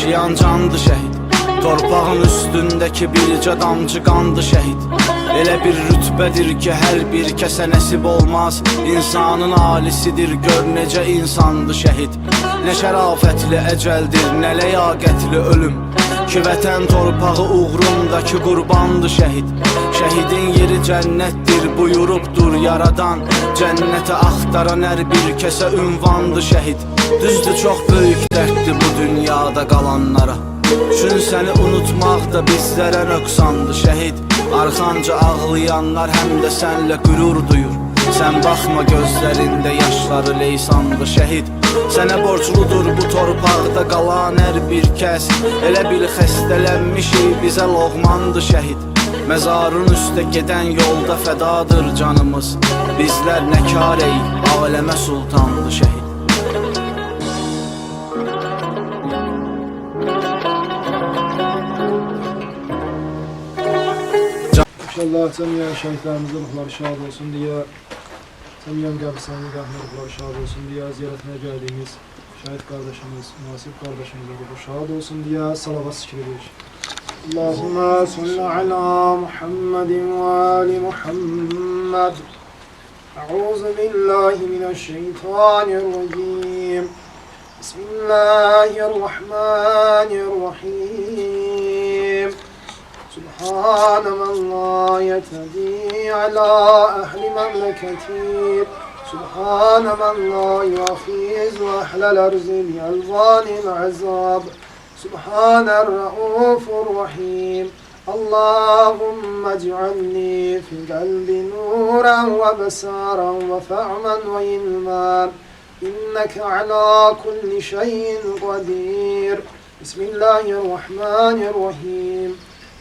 yaşayan candı şehit. Torpağın üstündəki bircə damcı qandı şəhid Elə bir rütbədir ki, hər bir kəsə nəsib olmaz. İnsanın alisidir, gör necə insandı şəhid Nə şərafətli əcəldir, nə ləyaqətli ölüm. Ki vətən torpağı uğrundakı qurbandı şəhid Şəhidin yeri cənnətdir, buyurubdur yaradan. Cənnəti axtaran hər bir kəsə ünvandı şəhid Düzdür, çox böyük dərddir bu dünyada qalanlara Çün səni unutmaq da bizlərə nöqsandı şəhid Arxanca ağlayanlar həm də sənlə qürur duyur. Sən baxma gözlərində yaşları leysandı şəhid Sənə borcludur bu torpaqda qalan hər bir kəs Elə bil xəstələnmişik bizə loğmandı şəhid Məzarın üstə gedən yolda fədadır canımız. Bizlər nə kar ey, aləmə sultandı şəhid İnşallah cəmiyyən şəhidlərimizin ruhları şad olsun deyə, cəmiyyən qəbirstanlı rəhmət ruhları şad olsun deyə, ziyarətinə gəldiyimiz şəhid qardaşımız, Nasib qardaşımıza ruhu şad olsun deyə salavat zikr edirik. Allahümme salli ala Muhammedin ve ali Muhammed. Euzu billahi mineşşeytanirracim. Bismillahirrahmanirrahim. سبحان من لا يتدي على أهل مملكتي سبحان من لا يأخذ أهل الأرض بألوان العذاب سبحان الرؤوف الرحيم اللهم اجعلني في قلبي نورا وبصارا وفهما وعلما إنك على كل شيء قدير بسم الله الرحمن الرحيم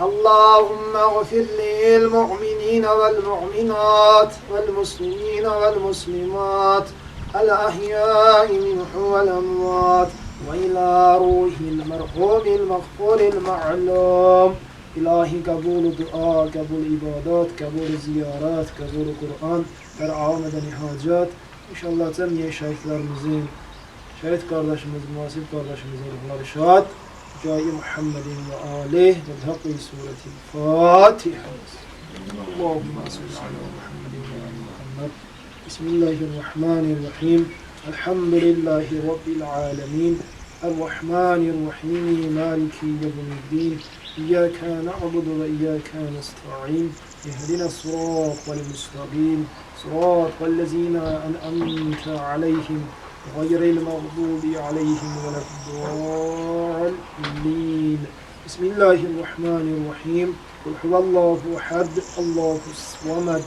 اللهم اغفر للمؤمنين والمؤمنات والمسلمين والمسلمات الأحياء منهم والأموات وإلى روح المرحوم المغفور المعلوم. إلهي قبول دعاء قبول عبادات قبول زيارات قبول شاء الله ağamadan ihacat İnşallah sen niye şehitlerimizin şehit kardeşimiz, muhasip kardeşimize ruhları şad جاي محمد وآله بالحق سورة الفاتحة. اللهم صل على محمد وآل محمد. بسم الله الرحمن الرحيم. الحمد لله رب العالمين. الرحمن الرحيم مالك يوم الدين. إياك نعبد وإياك نستعين. اهدنا الصراط المستقيم. صراط الذين أنعمت عليهم. غير المغضوب عليهم ولا الضالين. بسم الله الرحمن الرحيم. قل هو الله أحد الله الصمد.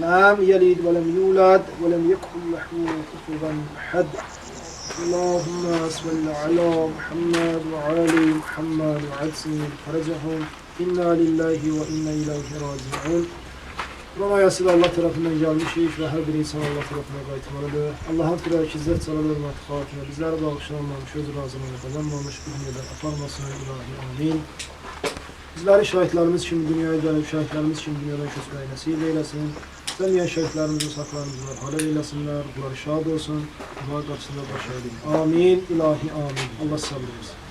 لم يلد ولم يولد ولم يكن له كفوا أحد. اللهم صل على محمد وعلى محمد وعجل فرجهم. إنا لله وإنا إليه راجعون. Roma yasıyla Allah tarafından gelmişiz ve her bir insan Allah tarafına qayıtmalıdır. Allah'ın firək izzət cəlal hörmət xatirinə bizlərə bağışlanmamış, öz razılığını qazanmamış bir yerdən aparmasın ilahi amin. Bizləri şəhidlərimiz kimi dünyaya gəlib, şəhidlərimiz kimi dünyadan köçməyi nəsib eyləsin. Cəmiyyən şəhidlərimizin saklarımızı halal eyləsinlər, ruhları şad olsun, dua qapısında baş əydik. Amin, ilahi amin. Allah sabır versin.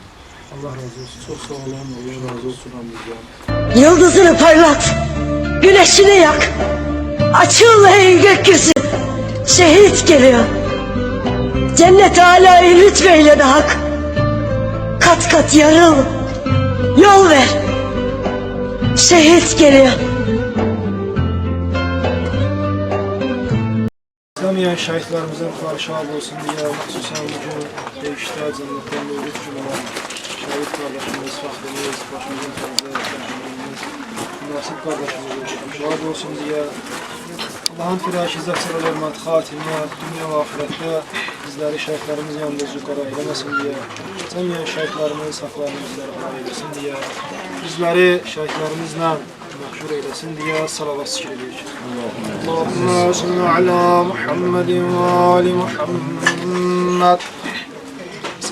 Allah razı olsun. Çok sağ olun, Allah razı olsun amca. Yıldızını parlat, güneşini yak. Açıl ey gökyüzü, şehit geliyor. Cennet alâyı lütfeyle de hak. Kat kat yarıl, yol ver. Şehit geliyor. Şəhidlərimizin ruhları şad olsun xüsusən bu gün döyüşdə cənnətdən mövcud kimi olan şəhid qardaşımız, fəxrimiz, başımızın tacı, rəhmimiz, münasib qardaşımız şad olsun deyə, Allahın izzət sırrı hörmət xatirinə, dünya və axirətdə bizləri şəhidlərimiz yanında züqara eləməsin deyə, Cəmiyyən şəhidlərimiz haqlarını bizlərə hal eylesin diye, bizləri şəhidlərimizlə məşhur eylesin diye salavat zikr edirik. Allahümme salli ala Muhammedin ve ali Muhammed.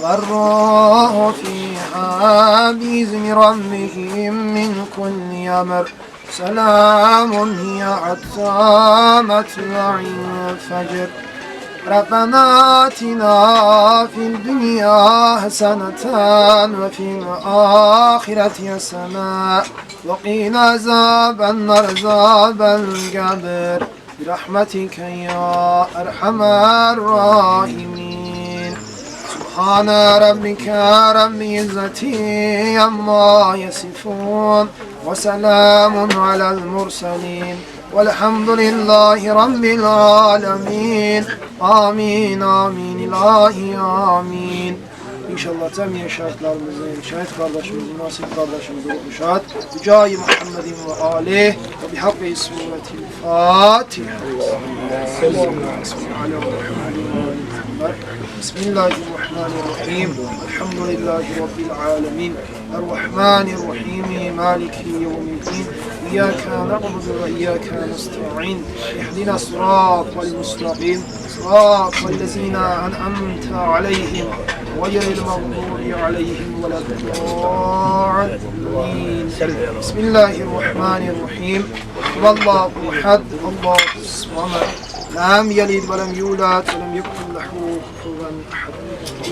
والروح فيها بإذن ربهم من كل أمر. سلام هي حتى مطلع الفجر. ربنا آتنا في الدنيا حسنة وفي الآخرة حسنة وقنا عذاب النار عذاب القبر. برحمتك يا أرحم الراحمين. سبحان ربك رب العزة عما يصفون وسلام على المرسلين والحمد لله رب العالمين آمين آمين İlahi آمين İnşallah cəmiyyən şəhidlərimizin, şəhid qardaşımızın, nasib qardaşımızın ruhu şad. Mücahi Muhammedin ve aleyh ve bihaqqi sureti Fatiha. بسم الله الرحمن الرحيم. الحمد لله رب العالمين. الرحمن الرحيم. مالك يوم الدين. إياك نعبد وإياك نستعين. اهدنا الصراط المستقيم. صراط الذين أنعمت عليهم. غير المغضوب عليهم ولا الضالين. بسم الله الرحمن الرحيم. والله أحد. الله الصمد لم يلد ولم يولد ولم يكن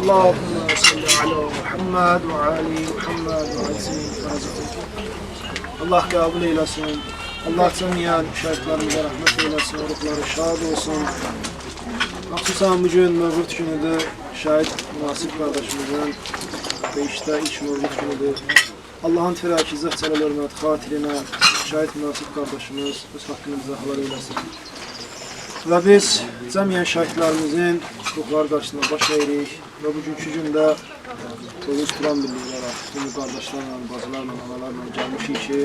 اللهم صل على محمد وعلى محمد وعلى سيدنا Allah kabul eylesin. Allah cemiyen şehitlerimize rahmet eylesin. Ruhları şad olsun. Xüsusən bu gün Mövlud günüdür. Şəhid Nasib qardaşımızın beşdə ilk Mövlud günüdür. Allahın tirakizə çələl hörmət xatirinə şəhid Nasib qardaşımız öz haqqını bizə halal eyləsin. Və biz cəmiyyən şəhidlərimizin ruhları qarşısında baş əyirik və bugünkü gündə Oğuz Quran birliyi olaraq bütün qardaşlarla, bacılarla, analarla gəlmişik ki,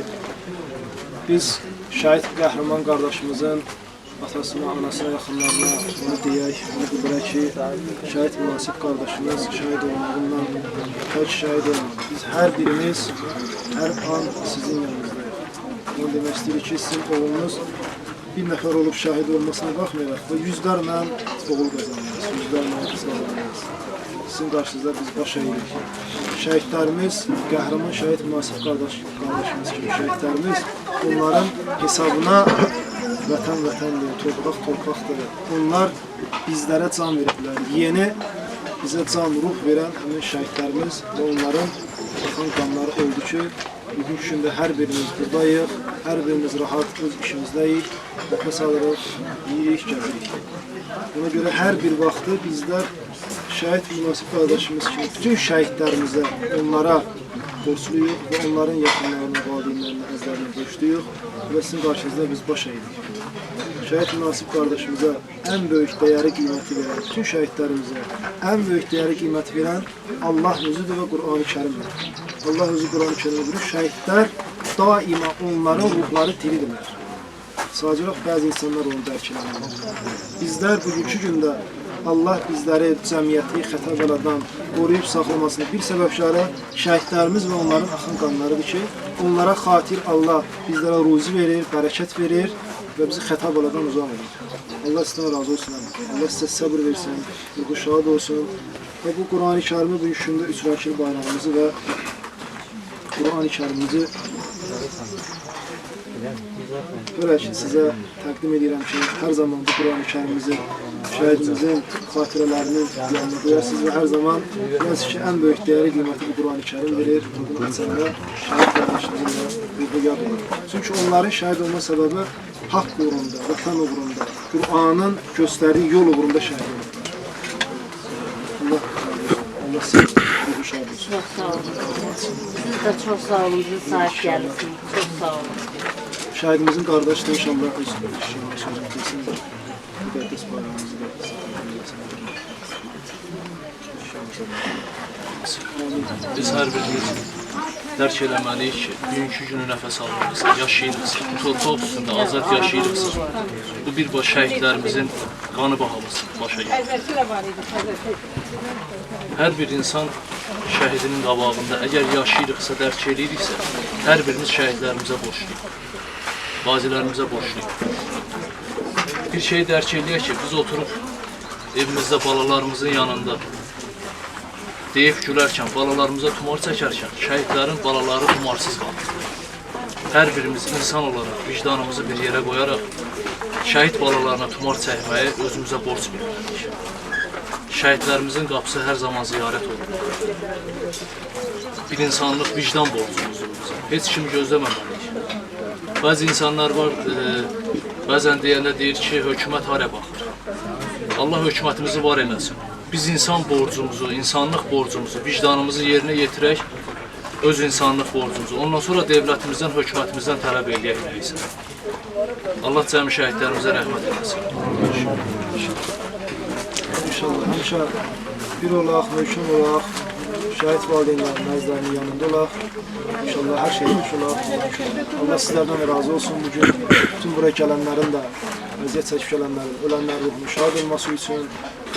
biz şəhid qəhrəman qardaşımızın atasına, anasına, yaxınlarına onu deyək, onu bildirək ki, şəhid münasib qardaşımız şəhid olmağından tək şəhid olmadı. Biz hər birimiz hər an sizin yanınızdayıq. Onu demək istəyirik ki, sizin oğlunuz bir nəfər olub şəhid olmasına baxmayaraq və yüzlərlə oğul qazanırız, yüzlərlə qız qazanırız. Sizin qarşınızda biz baş əyirik. Şəhidlərimiz, qəhrəman şəhid münasib qardaş, qardaşımız kimi şəhidlərimiz onların hesabına vətən vətəndir, torpaq torpaqdır. Onlar bizlərə can veriblər. Yeni bizə can, ruh verən həmin şəhidlərimiz və onların axan qanları ki, bugün gündə hər birimiz buradayıq, hər birimiz rahat öz işimizdəyik, nəfəs alırıq, yeyirik, gəzirik. Ona görə hər bir vaxtı bizlər şəhid münasib qardaşımız kimi bütün şəhidlərimizə, onlara borcluyuq və onların yaxınlarına, valideynlərinə, əzlərinə borcluyuq və sizin qarşınızda biz baş əyirik. Şəhid münasib qardaşımıza ən böyük dəyəri qiyməti verən, bütün şəhidlərimizə ən böyük dəyəri qiyməti verən Allah özüdür və Qur'an-ı Kərimdir. Allah özü Qur'an-ı Kərimdə buyurur, şəhidlər daima onların ruhları diridirlər. Sadəcə olaraq bəzi insanlar onu dərk edəmirlər. Bizlər bugünkü gündə Allah bizləri cəmiyyəti xəta bəladan qoruyub saxlamasını bir səbəbşarə şəhidlərimiz və onların axın qanlarıdır ki, onlara xatir Allah bizlərə ruzi verir, bərəkət verir və bizi xəta bəladan uzaq edir. Allah sizdən razı olsun. Allah sizə səbr versin, şad olsun. Və bu Qur'an-ı Kərimi bu gündə üç rakil bayrağımızı və Qur'an-ı Kərimimizi Belə ki, sizə təqdim edirəm ki, hər zaman bu Qur'an-ı Kərimizi şəhidimizin xatirələrinin yanına qoyasınız və hər zaman bilirsiniz ki, ən böyük dəyəri qiyməti bu Qur'an-ı Kərim verir. Bunu açanda şəhid qardaşlarımızın ruhu yad olur. Onların şəhid olma səbəbi haqq uğrunda, vətən uğrunda, Qur'anın göstərdiyi yol uğrunda şəhid olurlar. Allah, Allah sizə ruhu şad olsun. Çok sağ olun. Siz de çok sağ olun. Bize sahip gelirsiniz. Çok sağ olun. Şəhidimizin qardaşı da inşallah öz işini sözü desin. Müqəddəs bayrağımızı da Biz hər birimiz dərk eləməliyik ki, bugünkü günü nəfəs almırıqsa, yaşayırıqsa, torpaq üstündə azad yaşayırıqsa, bu birbaş şəhidlərimizin qanı bahalısı başa gəlir. Hər bir insan şəhidinin qabağında əgər yaşayırıqsa, dərk eləyiriksə, hər birimiz şəhidlərimizə borçluyuq. Qazilərimizə borçluyuq. Bir şey dərk eləyək ki, biz oturub evimizdə balalarımızın yanında deyib gülərkən, balalarımıza tumar çəkərkən, şəhidlərin balaları tumarsız qalır. Hər birimiz insan olaraq vicdanımızı bir yerə qoyaraq şəhid balalarına tumar çəkməyi özümüzə borc bilməliyik. Şəhidlərimizin qapısı hər zaman ziyarət olur. Bir insanlıq vicdan borcumuzdur bizə. Heç kimi gözləməməliyik. Bəzi insanlar var, e, bəzən deyəndə deyir ki, hökumət hara baxır. Allah hökumətimizi var eləsin. Biz insan borcumuzu, insanlıq borcumuzu, vicdanımızı yerinə yetirək, öz insanlıq borcumuzu, ondan sonra dövlətimizdən, hökumətimizdən tələb eləyək. Allah cəmi şəhidlərimizə rəhmət eləsin. İnşallah həmişə bir olaq, möhkəm olaq, şəhid valideynlərin nəzlərinin yanında olaq. İnşallah hər şey xoş olaq. Allah sizlərdən də razı olsun bugün. Bütün buraya gələnlərin də, əziyyət çəkib gələnlərin, ölənlərin ruhunu şad olması üçün,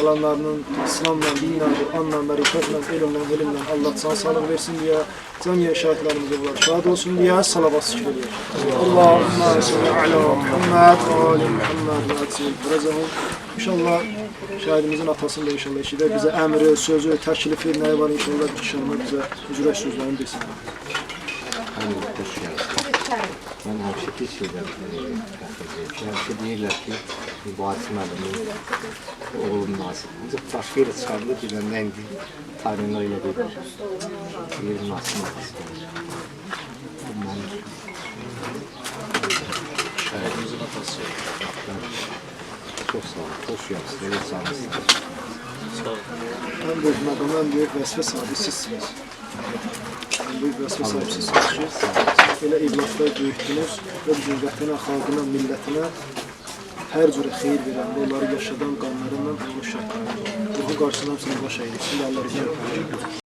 qalanlarının İslamla, dinlə, Qur'anla, mərifətlə, elmlə, elmlə Allah can sağlıq versin deyə, cəmiyə şəhidlərimizə bunlar şad olsun deyə salavat zikr edir. Allahümmə salli ala Muhammed ali Muhammed və brazahum. İnşallah şəhidimizin atasını da inşallah eşidər. Bizə əmri, sözü, təklifi nəyi var inşallah inşallah bizə üzrə sözlərini desin. Hani hoş geldin. Ben hemşire şeyler Hemşire deyirlər ki, mübahisə müəllimi oğlum Nasip. Ancaq başqa yerə çıxarılır, biləndə indi tarixini öyle deyir. Deyir Nasip istəyir. Mənim Şəhidimizin atası. Çox sağ olun, gəlmişsiniz, elə canlısınız. Sağ olun. Ən böyük məqam, ən böyük vəzifə sahibi sizsiniz. Ən böyük vəzifə sahibi sizsiniz ki, elə evlatlar böyütdünüz və bu gün vətənə, xalqına, millətinə hər cürə xeyir verən, onları yaşadan qanlarından Allah şəhidlərini. Ruhun qarşısında hamısını baş. Sizin əllərinizə